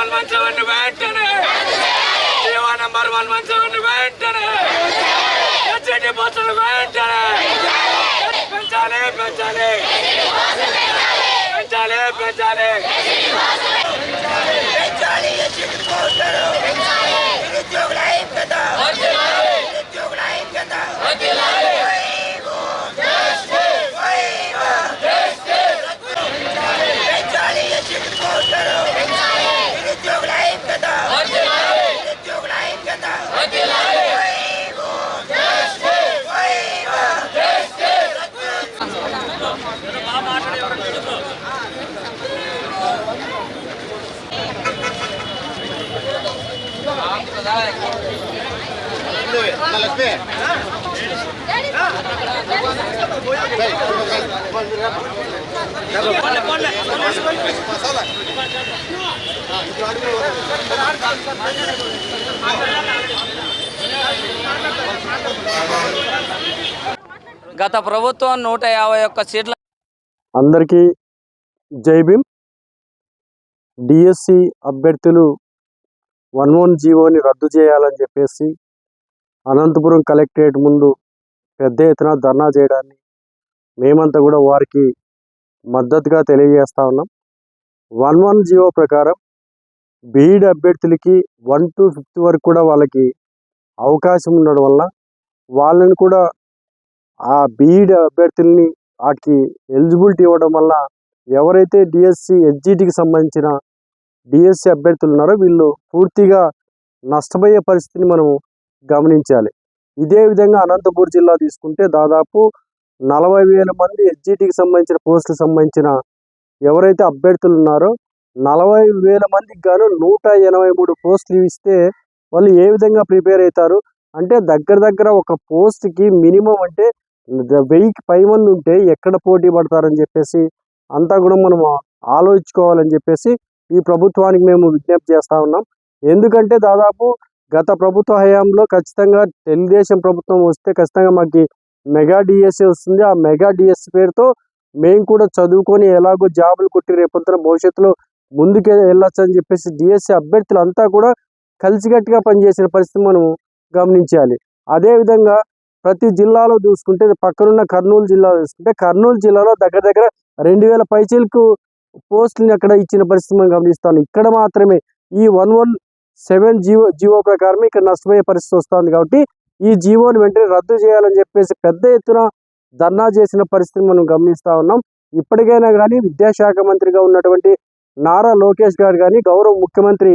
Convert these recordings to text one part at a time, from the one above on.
One one seven వెంటనే. GO number one one seven వెంటనే. హెచ్ఐడి బస్సులు వెంటనే. పెంచాలి పెంచాలి. పెంచాలి పెంచాలి. నిరుద్యోగుల ఐక్యత. నిరుద్యోగుల ఐక్యత వైవో! వైవో! పెంచాలి ఎస్సీటీ పోస్టులు నిరుద్యోగుల ఐక్యత నిరుద్యోగుల ఐక్యత వైవో! వైవో! గత ప్రభుత్వం నూట యాభై ఒక్క సీట్ల అందరికీ జై భీమ్. డిఎస్సి అభ్యర్థులు వన్ వన్ జీవోని రద్దు చేయాలని చెప్పేసి అనంతపురం కలెక్టరేట్ ముందు పెద్ద ఎత్తున ధర్నా చేయడాన్ని మేమంతా కూడా వారికి మద్దతుగా తెలియజేస్తా ఉన్నాం. వన్ వన్ జీవో ప్రకారం బీఈడి అభ్యర్థులకి వన్ టు ఫిఫ్త్ వరకు కూడా వాళ్ళకి అవకాశం ఉండడం వల్ల వాళ్ళని కూడా ఆ బీఈడి అభ్యర్థుల్ని వాటికి ఎలిజిబిలిటీ ఇవ్వడం వల్ల ఎవరైతే డిఎస్సి ఎస్జిటికి సంబంధించిన డిఎస్సి అభ్యర్థులు ఉన్నారో వీళ్ళు పూర్తిగా నష్టపోయే పరిస్థితిని మనం గమనించాలి. ఇదే విధంగా అనంతపూర్ జిల్లా తీసుకుంటే దాదాపు నలభై వేల మంది ఎస్జిటికి సంబంధించిన పోస్టులకు సంబంధించిన ఎవరైతే అభ్యర్థులు ఉన్నారో నలభై వేల మందికి గాను నూట ఎనభై మూడు పోస్టులు ఇస్తే వాళ్ళు ఏ విధంగా ప్రిపేర్ అవుతారు? అంటే దగ్గర దగ్గర ఒక పోస్ట్కి మినిమం అంటే వెయ్యికి పై మంది ఉంటే ఎక్కడ పోటీ పడతారని చెప్పేసి అంతా కూడా మనం ఆలోచించుకోవాలని చెప్పేసి ఈ ప్రభుత్వానికి మేము విజ్ఞప్తి చేస్తూ ఉన్నాం. ఎందుకంటే దాదాపు గత ప్రభుత్వ హయాంలో ఖచ్చితంగా తెలుగుదేశం ప్రభుత్వం వస్తే ఖచ్చితంగా మాకు మెగా డిఎస్సి వస్తుంది. ఆ మెగా డిఎస్సి పేరుతో మేము కూడా చదువుకొని ఎలాగో జాబులు కొట్టి రేపొద్దున భవిష్యత్తులో ముందుకు వెళ్ళొచ్చు అని చెప్పేసి డిఎస్సి అభ్యర్థులు అంతా కూడా కలిసికట్టుగా పనిచేసిన పరిస్థితి మనం గమనించాలి. అదేవిధంగా ప్రతి జిల్లాలో చూసుకుంటే పక్కనున్న కర్నూలు జిల్లాలో చూసుకుంటే కర్నూలు జిల్లాలో దగ్గర దగ్గర రెండు వేల పైచీలకు పోస్టులను అక్కడ ఇచ్చిన పరిస్థితి మనం గమనిస్తాను ఇక్కడ మాత్రమే ఈ one one seven GO GO ప్రకారం ఇక్కడ నష్టపోయే పరిస్థితి వస్తుంది కాబట్టి ఈ జీవోని వెంటనే రద్దు చేయాలని చెప్పేసి పెద్ద ఎత్తున ధర్నా చేసిన పరిస్థితిని మనం గమనిస్తా ఉన్నాం. ఇప్పటికైనా కానీ విద్యాశాఖ మంత్రిగా ఉన్నటువంటి నారా లోకేష్ గారు కానీ గౌరవ ముఖ్యమంత్రి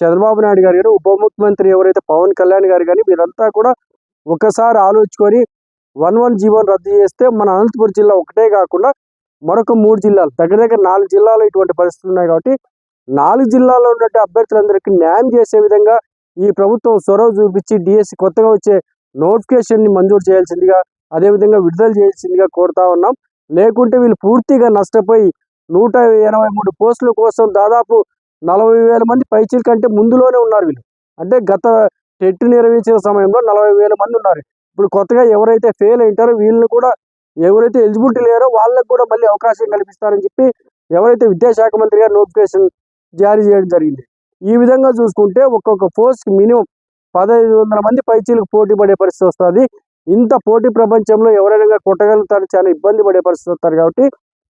చంద్రబాబు నాయుడు గారు కానీ ఉప ముఖ్యమంత్రి ఎవరైతే పవన్ కళ్యాణ్ గారు కానీ వీరంతా కూడా ఒకసారి ఆలోచుకొని వన్ వన్ జీవోని రద్దు చేస్తే మన అనంతపురం జిల్లా ఒకటే కాకుండా మరొక మూడు జిల్లాలు. దగ్గర దగ్గర నాలుగు జిల్లాలో ఇటువంటి పరిస్థితులు ఉన్నాయి కాబట్టి నాలుగు జిల్లాల్లో ఉన్నట్టు అభ్యర్థులందరికీ న్యాయం చేసే విధంగా ఈ ప్రభుత్వం చొరవ చూపించి డిఎస్సి కొత్తగా వచ్చే నోటిఫికేషన్ని మంజూరు చేయాల్సిందిగా అదేవిధంగా విడుదల చేయాల్సిందిగా కోరుతా ఉన్నాం. లేకుంటే వీళ్ళు పూర్తిగా నష్టపోయి నూట ఎనభై మూడు పోస్టుల కోసం దాదాపు నలభై వేల మంది పైచీల కంటే ముందులోనే ఉన్నారు వీళ్ళు. అంటే గత టెట్ నిర్వహించిన సమయంలో నలభై వేల మంది ఉన్నారు. ఇప్పుడు కొత్తగా ఎవరైతే ఫెయిల్ అయింటారో వీళ్ళని కూడా ఎవరైతే ఎలిజిబిలిటీ లేరో వాళ్ళకి కూడా మళ్ళీ అవకాశం కల్పిస్తారని చెప్పి ఎవరైతే విద్యాశాఖ మంత్రి గారు నోటిఫికేషన్ జారీ చేయడం జరిగింది. ఈ విధంగా చూసుకుంటే ఒక్కొక్క పోస్ట్కి మినిమం పదహైదు వందల మంది పైచీలకు పోటీ పడే పరిస్థితి వస్తుంది. ఇంత పోటీ ప్రపంచంలో ఎవరైనా కొట్టగలుగుతారు చాలా ఇబ్బంది పడే పరిస్థితి వస్తారు కాబట్టి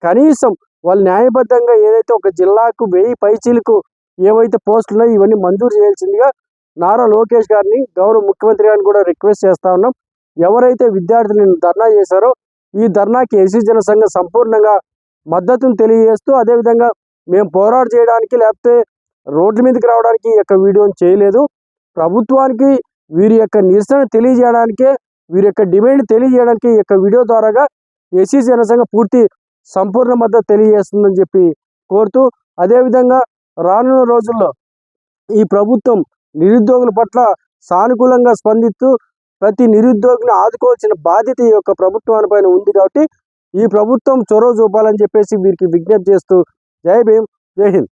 కనీసం వాళ్ళు న్యాయబద్ధంగా ఏదైతే ఒక జిల్లాకు వెయ్యి పైచీలకు ఏవైతే పోస్టులు ఉన్నాయో ఇవన్నీ మంజూరు చేయాల్సిందిగా నారా లోకేష్ గారిని గౌరవ ముఖ్యమంత్రి గారిని కూడా రిక్వెస్ట్ చేస్తా ఉన్నాం. ఎవరైతే విద్యార్థులను ధర్నా చేశారో ఈ ధర్నాకి ఎస్సీ జన సంఘం సంపూర్ణంగా మద్దతును తెలియజేస్తూ అదేవిధంగా మేము పోరాడు చేయడానికి లేకపోతే రోడ్ల మీదకి రావడానికి ఈ యొక్క వీడియోని చేయలేదు. ప్రభుత్వానికి వీరి యొక్క నిరసన తెలియజేయడానికే వీరి యొక్క డిమాండ్ తెలియజేయడానికి ఈ యొక్క వీడియో ద్వారాగా ఎస్సీ జనసంఘ పూర్తి సంపూర్ణ మద్దతు తెలియజేస్తుందని చెప్పి కోరుతూ అదేవిధంగా రానున్న రోజుల్లో ఈ ప్రభుత్వం నిరుద్యోగుల పట్ల సానుకూలంగా స్పందిస్తూ ప్రతి నిరుద్యోగిని ఆదుకోవాల్సిన బాధ్యత ఈ యొక్క ప్రభుత్వానిపైన ఉంది కాబట్టి ఈ ప్రభుత్వం చొరవ చూపాలని చెప్పేసి వీరికి విజ్ఞప్తి చేస్తూ జై భీమ్ జై హింద్.